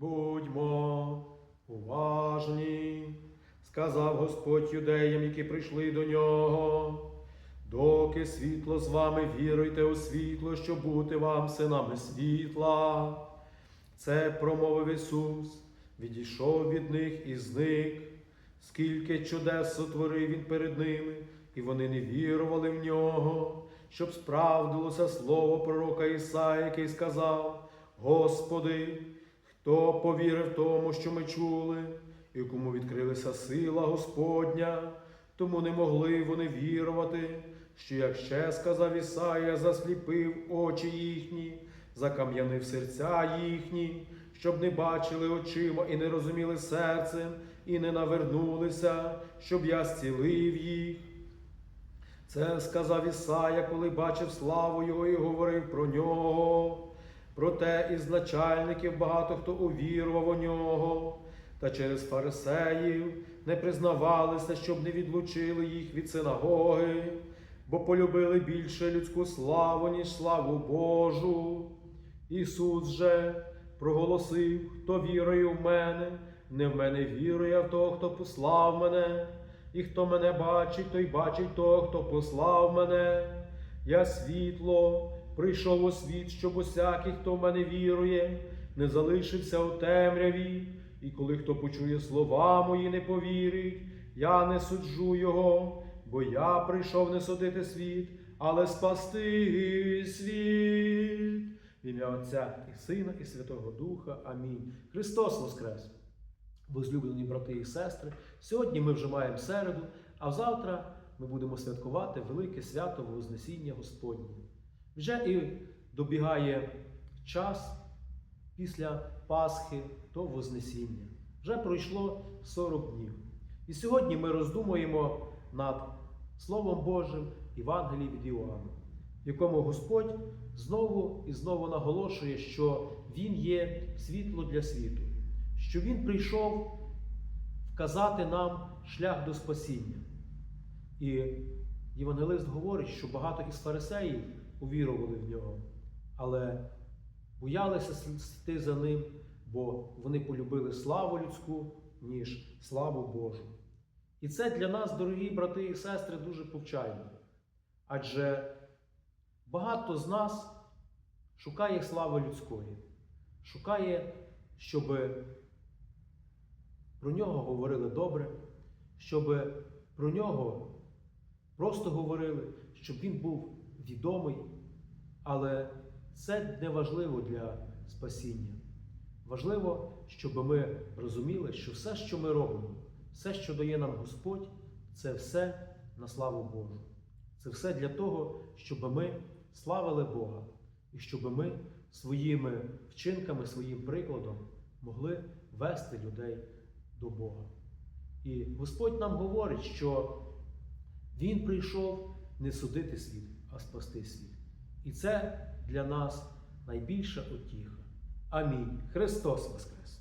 Будьмо уважні, сказав Господь юдеям, які прийшли до нього. Доки світло з вами віруйте у світло, щоб бути вам синами світла. Це промовив Ісус, відійшов від них і зник. Скільки чудес сотворив Він перед ними, і вони не вірували в нього, щоб справдилося слово пророка Ісаї, який сказав: Господи, хто повірив тому, що ми чули, і кому відкрилася сила Господня, тому не могли вони вірувати, що як ще сказав Ісая, засліпив очі їхні, закам'янив серця їхні, щоб не бачили очима і не розуміли серцем, і не навернулися, щоб я зцілив їх. Це сказав Ісая, коли бачив славу Його і говорив про нього. Проте із начальників багато хто увірував у нього, та через фарисеїв не признавалися, щоб не відлучили їх від синагоги, бо полюбили більше людську славу, ніж славу Божу. Ісус же проголосив, хто вірує в мене, не в мене вірує, а в того, хто послав мене, і хто мене бачить, той бачить того, хто послав мене. Я світло, прийшов у світ, щоб усякий, хто в мене вірує, не залишився у темряві, і коли хто почує слова мої, не повірить, я не суджу його, бо я прийшов не судити світ, але спасти світ. В ім'я Отця і Сина, і Святого Духа. Амінь. Христос Воскрес! Возлюблені брати і сестри, сьогодні ми вже маємо середу, а завтра ми будемо святкувати велике свято Вознесіння Господнє. Вже і добігає час після Пасхи до Вознесіння. Вже пройшло 40 днів. І сьогодні ми роздумуємо над Словом Божим Євангелії від Іоанна, в якому Господь знову і знову наголошує, що Він є світло для світу, що Він прийшов вказати нам шлях до спасіння. І Євангелист говорить, що багато із фарисеїв увірували в нього, але боялися йти за ним, бо вони полюбили славу людську, ніж славу Божу. І це для нас, дорогі брати і сестри, дуже повчально. Адже багато з нас шукає слави людської, шукає, щоб про нього говорили добре, щоб про нього просто говорили, щоб він був відомий. Але це не важливо для спасіння. Важливо, щоб ми розуміли, що все, що ми робимо, все, що дає нам Господь, це все на славу Божу. Це все для того, щоб ми славили Бога і щоб ми своїми вчинками, своїм прикладом могли вести людей до Бога. І Господь нам говорить, що Він прийшов не судити світ, а спасти світ. І це для нас найбільша утіха. Амінь. Христос Воскрес!